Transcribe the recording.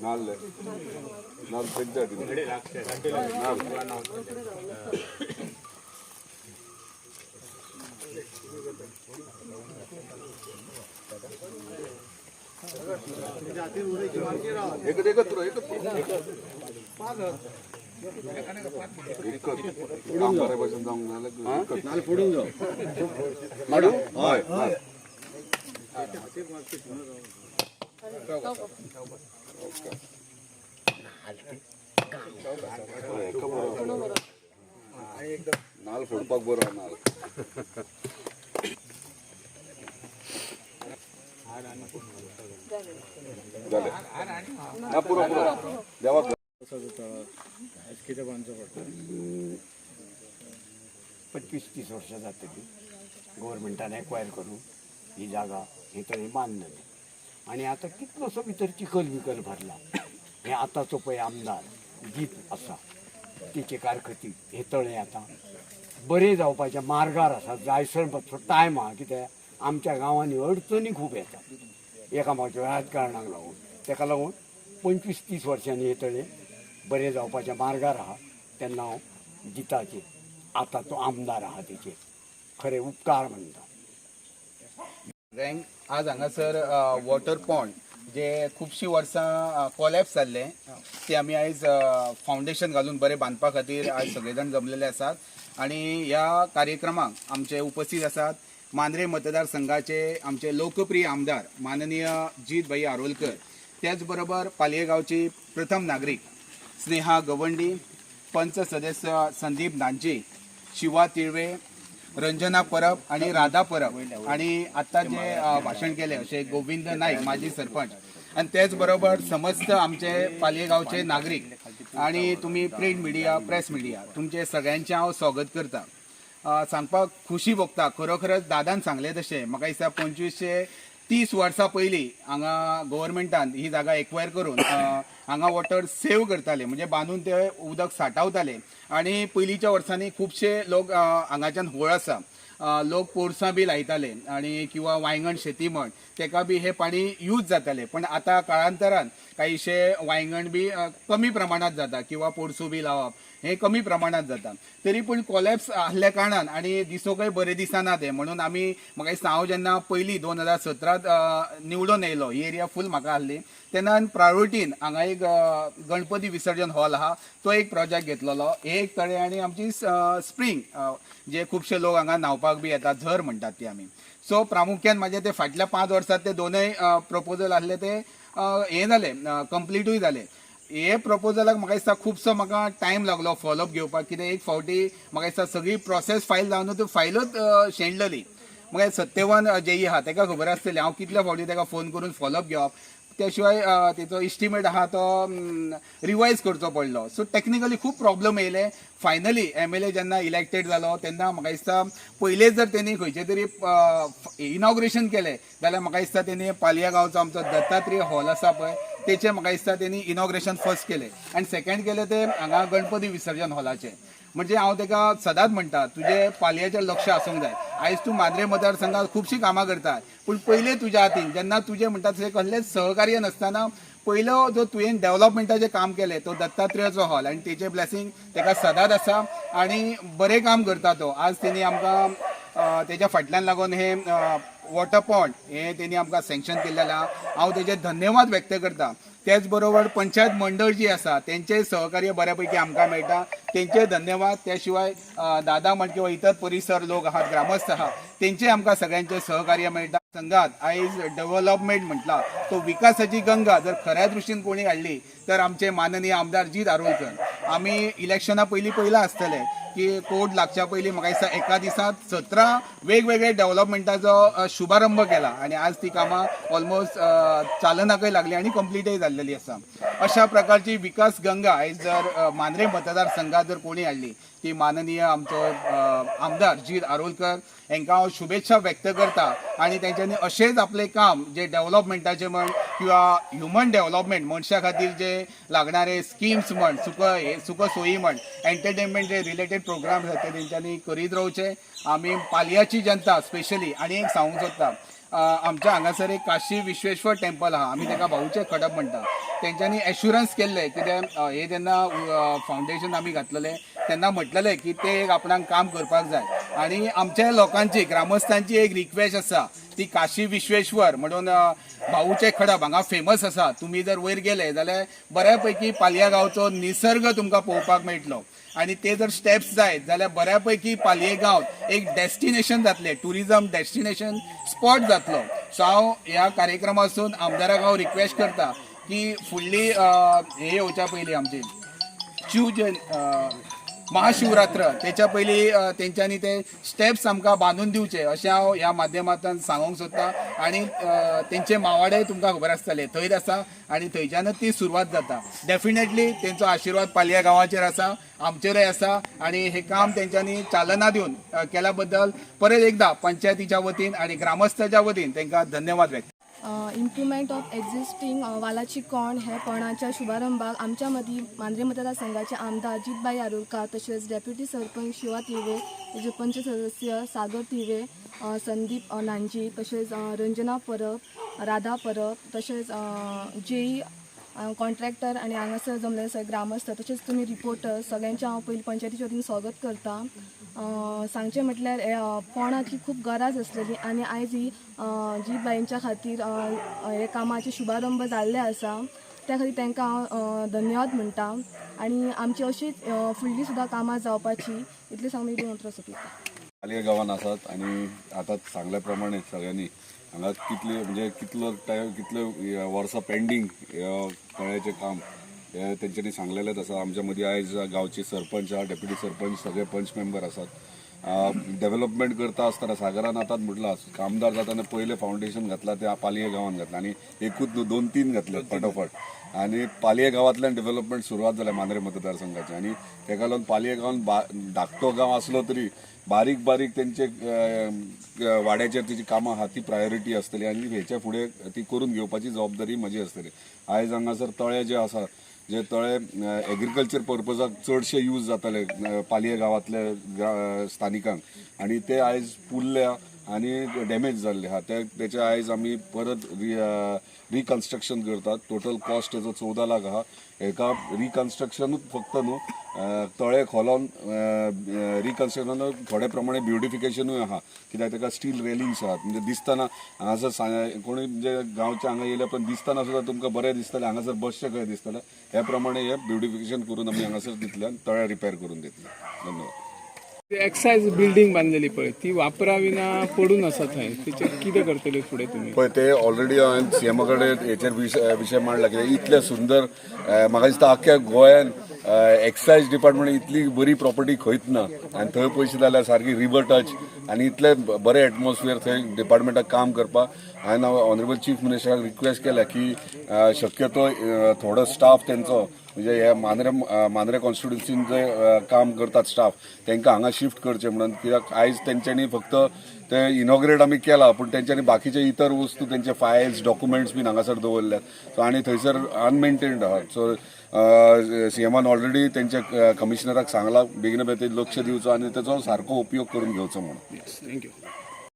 நாலு நாலு செக் தான் நாலு एकत्र एकत्र नाल हय, हय. नाल फोडपाक बरो नाल जाले ना पुरो पुरो देवाक पंचवीस तीस वर्ष जातली गव्हर्मेंटान एक्वायर करून ही जागा हे तर बांधलेली आणि आता कितलोसो भितर चिखल विकल भरला. हे आताचो पळय आमदार दीप आसा तिचे कारखती हे तळे आता. बरे जावपाच्या मार्गार आसा जायसर मातसो टायम आहा कित्याक आमच्या गांवांनी अडचणी खूब येतात. एकामेकाच्या राजकारणाक लागून ताका लागून पंचवीस तीस वर्सांनी हे तळे बरे जावपाच्या मार्गार आहा तेन्ना हांव दिताचे आतां तो आमदार आहा तेचे खरे उपकार म्हणटा आज हांगासर वॉटर पॉन्ड जे खुबशीं वर्सां कॉलॅप्स जाल्ले ते आमी आयज फावंडेशन घालून बरें बांदपा खातीर आयज सगळे जाण जमलेले आसात आनी ह्या कार्यक्रमाक आमचे उपस्थित आसात मांद्रे मतदारसंघाचे आमचे लोकप्रिय आमदार माननीय जीत भाई आरोलकर. त्याच बरोबर पालयेगांवची प्रथम नागरीक स्नेहा गवंडी पंच सदस्य संदीप नांजे शिवा तिळवे रंजना परब आणि राधा परब. आणि आता जे भाषण केले असे गोविंद नाईक माजी सरपंच. आणि त्याच बरोबर समस्त आमचे पालयेगावचे नागरिक आणि तुम्ही प्रिंट मिडिया प्रेस मिडिया तुमचे सगळ्यांचे हांव स्वागत करता. सांगपाक खुशी भोगता. खरोखरच दादान सांगले तशें. म्हाका दिसता पंचवीसशे तीस वर्सां पयलीं हांगा गव्हर्मेंटान ही जागा एक्वायर करून हांगा वॉटर सेव करताले म्हणजे बांदून ते उदक साठवताले. आणि पयलींच्या वर्सांनी खुबशे लोक हांगाच्यान होळ आसा. लोक पोरसां बी लायताले आणि किंवा वांयगण शेती म्हण तेका बी हे पाणी यूज जाताले. पण आता काळांतरान काहीशे वांयगण बी कमी प्रमाणात जाता किंवा पोरसूं बी लावप हे कमी प्रमाणात जाता. तरी पूण कॉलेप्स आसल्या कारणान आणि दिसोकय बरे दिसना ते. म्हणून आमी म्हाका दिसता हांव जेन्ना पयलीं दोन हजार सतरात निवडून येयलो ही एरिया फूल म्हाका आहली तेन्ना प्रायोरिटीन हांगा एक गणपती विसर्जन हॉल आहा तो एक प्रोजेक्ट घेतलेलो. एक तळे आणि आमची स्प्रिंग जे खुबशे लोक हांगा न्हावपाक बी येतात झर म्हणटात ती आमी सो प्रामुख्यान माझे ते फाटल्या पांच वर्सात ते दोनय प्रपोजल आसले ते हे जाले कंप्लीटूय जाले हे प्रपोजलाक म्हाका दिसता खुबसो म्हाका टायम लागलो फॉलोअप घेवपाक. कितें एक फावटी म्हाका दिसता सगळी प्रोसेस फायल जावन त्यो फायलच शेणलेली. म्हाका सत्यवान जेई आहा ताका खबर आसतली. हांव कितल्या फावटी ताका फोन करून फॉलोअप घेवप. त्या शिवाय तेचो इस्टिमेट आहा तो रिवायज करचो पडलो. सो टेक्निकली खूब प्रॉब्लेम येयले. फायनली एम एल ए जेन्ना इलेक्टेड जालो तेन्ना म्हाका दिसता पयलेच जर तेणी खंयचे तरी इनॉग्रेशन केलें जाल्यार म्हाका दिसता तेणी पालया गांवचो आमचो दत्तात्रेय हॉल आसा पळय तेचे म्हाका दिसता तेणी इनॉग्रेशन फर्स्ट केलें. आनी सेकंड केलें ते हांगा गणपती विसर्जन हॉलाचें म्हणजे हांव ताका सदांच म्हणटा तुजे पालयाचेर लक्ष आसूंक जाय. आयज तूं माद्रे मतदारसंघात खुबशीं कामां करता पूण पयले तुज्या हातीन जेन्ना तुजें म्हणटा तशें कसलेंच सहकार्य नासतना पयलो जो तुवें डेव्हलपमेंटाचें काम केलें तो दत्तात्रेयाचो हॉल आनी तेचें ब्लेसिंग ताका सदांच आसा आनी बरें काम करता तो. आज तेणी आमकां तेच्या फाटल्यान लागून हे वॉटर पॉट हे तेणी आमकां सँक्शन केल्लें आहा हांव तेचे धन्यवाद व्यक्त करता. त्याच बरोबर पंचायत मंडळ जी आसा तेंचेय सहकार्य बऱ्यापैकी आमकां मेळटा. तेंचे धन्यवाद. त्या शिवाय दादा म्हण किंवा इतर परिसर लोक आहात ग्रामस्थ आहात तेंचे आमकां सगळ्यांचे सहकार्य मेळटा. संघात आयज डेव्हलपमेंट म्हटला तो विकासाची गंगा जर खऱ्या दृश्टीन कोणी हाडली तर आमचे माननीय आमदार जीत आरोलकर आमी इलेक्शना पयलीं पयलां आसतले की कोर्ट लागच्या पयलीं म्हाका दिसता एका दिसात सतरा वेगवेगळे डेव्हलपमेंटाचो शुभारंभ केला. आणि आज ती कामां ऑलमोस्ट चालनाकय लागली आणि कंप्लीटय जाल्लेली आसा अशा प्रकारची विकास गंगा आयज जर मांद्रे मतदारसंघात जर कोणी हाडली ती माननीय आमचो आमदार जीत आरोलकर हांकां हांव शुभेच्छा व्यक्त करता आनी तेंच्यांनी अशेंच आपलें काम जे डेव्हलपमेंटाचें म्हण किंवा ह्युमन डेव्हलपमेंट मनशा खातीर जे लागणारे स्किम्स म्हण सुख सुख सोयी म्हण एंटरटेनमेंट जे रिलेटेड प्रोग्राम्स आसात ते तेंच्यांनी करीत रावचे आमी पालयाची जनता स्पेशली आनी एक सांगूंक सोदता आमच्या हांगासर एक काशी विश्वेश्वर टेम्पल आहा आमी ताका भाऊचे खडप म्हणटा तेंच्यांनी एश्युरन्स केल्ले कित्याक हे जेन्ना फावंडेशन आमी घातलेले तेन्ना म्हटलेले की ते एक आपणाक काम करपाक जाय. आणि आमच्या लोकांची ग्रामस्थांची एक रिक्वेस्ट आसा ती काशी विश्वेश्वर म्हणून भाऊचे खडप हांगा फेमस आसा तुमी जर वयर गेले जाल्यार बऱ्यापैकी पालया गांवचो निसर्ग तुमकां पळोवपाक मेळटलो. आणि ते जर स्टेप्स जायत जाल्यार बऱ्यापैकी पालये गांव एक डेस्टिनेशन जातले ट्युरिझम डेस्टिनेशन स्पॉट जातलो. सो हांव ह्या कार्यक्रमासून आमदाराक हांव रिक्वेस्ट करता की फुडली हे येवच्या पयलीं आमची. शिव महाशिवरात्र तेच्या पहिली तेंच्यांनी ते स्टेप्स आमकां बांदून दिवचे अशें हांव ह्या माध्यमांतल्यान सांगूंक सोदतां. आनी तेंचे मावाडे तुमकां खबर आसतले थंयच आसा आनी थंयच्यानच ती सुरवात जाता. डेफिनेटली तेंचो आशिर्वाद पालया गांवाचेर आसा आमचेरय आसा आनी हे काम तेंच्यांनी चालना दिवन केल्या बद्दल परत एकदा पंचायतीच्या वतीन आनी ग्रामस्थाच्या वतीन तांकां धन्यवाद व्यक्त इम्प्रुवमेंट ऑफ एक्झिस्टिंग वालाची कोण हे कोणाच्या शुभारंभाक आमच्या मदीं मांद्रे मतदारसंघाचे आमदार अजितबाई आरोलकार तसेच डेप्युटी सरपंच शिवा तिवे तेजे पंच सदस्य सागर तिवे संदीप नांजी तसेच रंजना परब राधा परब तसेच जेई कॉन्ट्रॅक्टर आणि हांगासर जमले सगळे ग्रामस्थ. तसेच तुमी रिपोर्टर सगळ्यांचे हांव पयलीं पंचायतीच्या वतीन स्वागत करता. सांगचें म्हटल्यार हे, ही खूब गरज आसलेली आनी आयज ही जी बाईंच्या खातीर हे कामाचे शुभारंभ जाल्ले आसा त्या खातीर तांकां हांव धन्यवाद म्हणटा आनी आमची अशीच फुडलीं सुद्दां कामां जावपाची इतलें सांगून मी मंत्र सोंपयता गांवान आसात आणि आता सांगल्या प्रमाणे सगळ्यांनी हांगा कितले म्हणजे कितलो टायम कितले वर्सां पेंडींग तळ्याचें काम हे तेंच्यांनी सांगलेलेंच आसा आमच्या मदीं आयज गांवचे सरपंच आहा डेप्युटी सरपंच सगळे पंच मेंबर आसात डेव्हलपमेंट करता आसतना सागरान आतां म्हटलां कामदार जाताना पयलें फावंडेशन घातलां ते पालये गांवान घातलां आनी एकूच न्हू दोन तीन घातले फटोफट. आनी पालये गांवांतल्यान डेव्हलपमेंट सुरवात जाल्या मांद्रे मतदारसंघाची. आनी तेका लागून पालये गांवान बा धाकटो गांव आसलो तरी बारीक बारीक तेंचे वाड्याचेर तिची कामां आहा ती प्रायोरिटी आसतली आनी हेच्या फुडें ती करून घेवपाची जबाबदारी म्हजी आसतली आयज हांगासर तळे जे आसा जे तळे एग्रीकल्चर पर्पजाक चडशे यूज जाताले पालये गांवांतल्या ग्रा- स्थानिकांक. आनी ते आयज पुरल्या आनी डॅमेज जाल्ले आहा. ते तेचे आयज आमी परत रिकन्स्ट्रक्शन करतात. टोटल कॉस्ट तेजो चवदा लाख आहा. हेका रिकन्स्ट्रक्शनूच फक्त न्हू तळे खोलोन रिकन्स्ट्रक्शन थोडे प्रमाणे ब्युटिफिकेशनूय आहा कित्याक तेका स्टील रेलिंग्स आहात. म्हणजे दिसतना हांगासर सांग कोणी म्हणजे गांवचे हांगा येयले पण दिसतना सुद्दां तुमकां बरें दिसतलें हांगासर बसचें खंय दिसतलें. हे प्रमाणे हे ब्युटिफिकेशन करून आमी हांगासर दितले आनी तळे रिपेर करून दितले धन्यवाद. एक्सायज बिल्डिंग बांधलेली पळय ती वापरा विना पडून आसा थंय तिचे कितें करतले फुडें तुमी पळय ते ऑलरेडी हांवें सीएमा कडेन हेचेर विशय विशय मांडला कित्याक इतले सुंदर म्हाका दिसता आख्ख्या गोंयान एक्सायज डिपार्टमेंट इतली बरी प्रॉपर्टी खंयच ना. आनी थंय पयशे जाल्यार सारकी रिवर टच आनी इतले बरे बरें एटमॉस्फियर थंय डिपार्टमेंटाक काम करपाक हांवें ऑनरेबल चीफ मिनिस्टराक रिक्वेस्ट केल्या की शक्यतो थोडो स्टाफ तेंचो म्हणजे हे मांद्रे मांद्रे कॉन्स्टिट्युन्सीन जे काम करतात स्टाफ त्यांना हांगा शिफ्ट करचे म्हणून कित्याक आयज तेंच्यांनी फक्त ते इनॉग्रेट आमी केला पूण त्यांच्यानी बाकीचे इतर वस्तू तेंचे फायल्स डॉक्युमेंट्स बीन हांगासर दवरल्यात. सो आनी थंयसर अनमेंटेन्ड आहात. सो सीएमान ऑलरेडी तेंच्या कमिशनराक सांगला बेगीन बेगीन लक्ष दिवचो आनी तेचो सारको उपयोग करून घेवचो म्हणून. थँक्यू